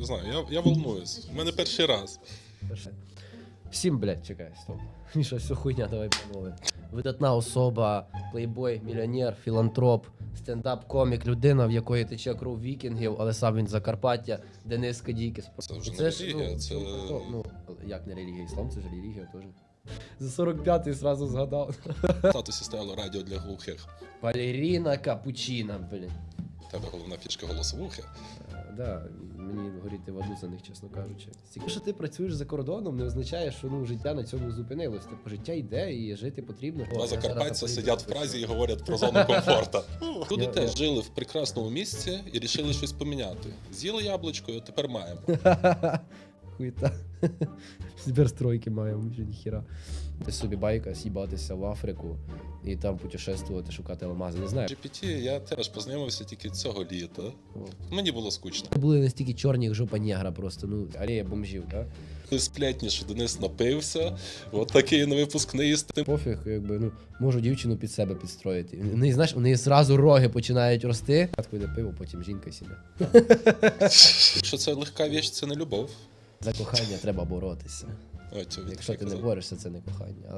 Не знаю, я, я волнуюсь. У мене перший раз. Всім, блядь, чекай, стоп. Міша, все хуйня, давай панове. Видатна особа, плейбой, мільйонер, філантроп, стендап-комік, людина, в якої тече кров вікінгів, але сам він з Закарпаття, Денис Кадійкис. Це вже не релігія, це- ну, ну, як не релігія, іслам, це ж релігія теж. За 45-й сразу згадав. В статусі стояло радіо для глухих. Балеріна Капучина, блін. Тебе головна фішка голосовухи. Е, Да, мені горіти в аду за них, чесно кажучи. Тільки що ти працюєш за кордоном, не означає, що ну життя на цьому зупинилось. Типу життя йде і жити потрібно. О, я закарпатця сидять в Празі і говорять про зону комфорту. Люди Я- теж жили в прекрасному місці і рішили щось поміняти. З'їли яблучко, і тепер маємо. Хуйта. Зберстройки маємо, вже ніхіра. Ти собі байка с'їбатися в Африку і там путешествувати, шукати алмази. Не знаю. GPT я теж познайомився тільки цього літа. О. Мені було скучно. Були настільки чорні, як жопа негра, просто ну алея бомжів, да? Сплетні, що Денис напився. От такий на випускний з тим. Пофіг, якби ну можу дівчину під себе підстроїти. У неї, знаєш, у неї зразу роги починають рости. Спочатку йде пиво, потім жінка сіде. Що це легка віч, це не любов. За кохання треба боротися. От, Якщо ти не борешся, це не кохання.